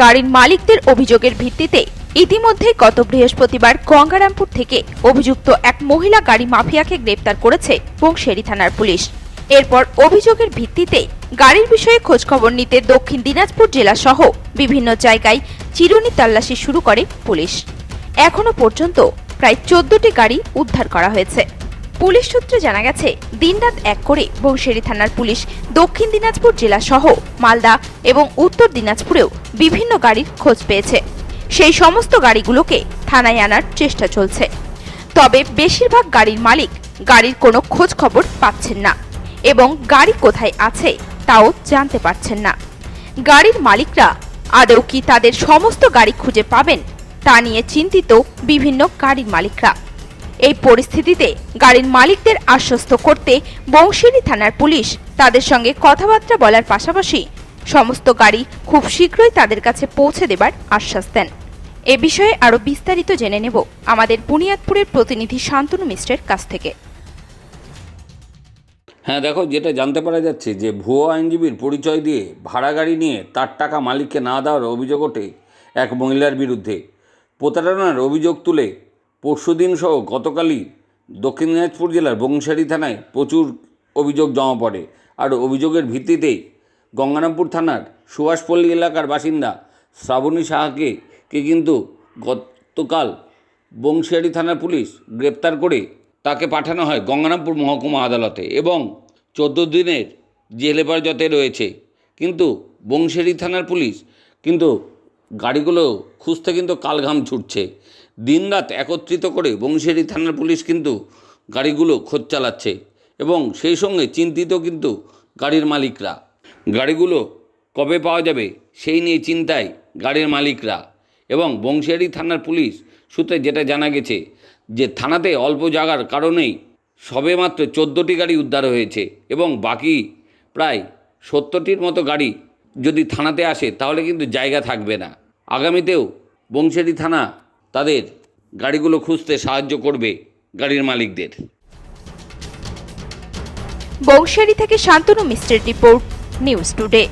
গাড়ির মালিকদের অভিযোগের ভিত্তিতে ইতিমধ্যে গত বৃহস্পতিবার গঙ্গারামপুর থেকে অভিযুক্ত এক মহিলা গাড়ি মাফিয়াকে গ্রেপ্তার করেছে বংশেরি থানার পুলিশ। এরপর অভিযোগের ভিত্তিতে গাড়ির বিষয়ে খোঁজখবর নিতে দক্ষিণ দিনাজপুর জেলা সহ বিভিন্ন জায়গায় চিরুনি তল্লাশি শুরু করে পুলিশ। এখনও পর্যন্ত প্রায় চোদ্দটি গাড়ি উদ্ধার করা হয়েছে। পুলিশ সূত্রে জানা গেছে, দিনরাত এক করে বংশেরি থানার পুলিশ দক্ষিণ দিনাজপুর জেলা সহ মালদা এবং উত্তর দিনাজপুরেও বিভিন্ন গাড়ির খোঁজ পেয়েছে। সেই সমস্ত গাড়িগুলোকে থানায় আনার চেষ্টা চলছে। তবে বেশিরভাগ গাড়ির মালিক গাড়ির কোনো খোঁজ খবর পাচ্ছেন না এবং গাড়ি কোথায় আছে তাও জানতে পারছেন না। গাড়ির মালিকরা আদৌ কি তাদের সমস্ত গাড়ি খুঁজে পাবেন তা নিয়ে চিন্তিত বিভিন্ন গাড়ির মালিকরা। এই পরিস্থিতিতে গাড়ির মালিকদের আশ্বস্ত করতে বংশিনী থানার পুলিশ তাদের সঙ্গে কথাবার্তা বলার পাশাপাশি সমস্ত গাড়ি খুব শীঘ্রই তাদের কাছে পৌঁছে দেবার আশ্বাস দেন। এ বিষয়ে আরও বিস্তারিত জেনে নেব আমাদের বুনিয়াদপুরের প্রতিনিধি শান্তনু মিশ্রের কাছ থেকে। হ্যাঁ দেখো, যেটা জানতে পারা যাচ্ছে যে ভুয়ো আইনজীবীর পরিচয় দিয়ে ভাড়া গাড়ি নিয়ে তার টাকা মালিককে না দেওয়ার অভিযোগ ওঠে এক মহিলার বিরুদ্ধে। প্রতারণার অভিযোগ তুলে পরশুদিন সহ গতকালই দক্ষিণ দিনাজপুর জেলার বংশারী থানায় প্রচুর অভিযোগ জমা পড়ে। আর অভিযোগের ভিত্তিতেই গঙ্গারামপুর থানার সুভাষপল্লী এলাকার বাসিন্দা শ্রাবণী সাহাকে কে কিন্তু গতকাল বংশিয়ারি থানার পুলিশ গ্রেপ্তার করে তাকে পাঠানো হয় গঙ্গারামপুর মহকুমা আদালতে এবং চোদ্দ দিনের জেল হেফাজতে রয়েছে। কিন্তু বংশিয়ারি থানার পুলিশ কিন্তু গাড়িগুলো খুঁজতে কিন্তু কালঘাম ছুটছে। দিনরাত একত্রিত করে বংশিয়ারি থানার পুলিশ কিন্তু গাড়িগুলো খোঁজ চালাচ্ছে এবং সেই সঙ্গে চিন্তিত কিন্তু গাড়ির মালিকরা। গাড়িগুলো কবে পাওয়া যাবে সেই নিয়ে চিন্তায় গাড়ির মালিকরা এবং বংশিয়ারি থানার পুলিশ সূত্রে যেটা জানা গেছে যে থানাতে অল্প জায়গার কারণেই সবেমাত্র চোদ্দোটি গাড়ি উদ্ধার হয়েছে এবং বাকি প্রায় সত্তরটির মতো গাড়ি যদি থানাতে আসে তাহলে কিন্তু জায়গা থাকবে না। আগামীতেও বংশিয়ারি থানা তাদের গাড়িগুলো খুঁজতে সাহায্য করবে গাড়ির মালিকদের। বংশারি থেকে শান্তনু মিস্ত্রের রিপোর্ট নিউজ টুডে।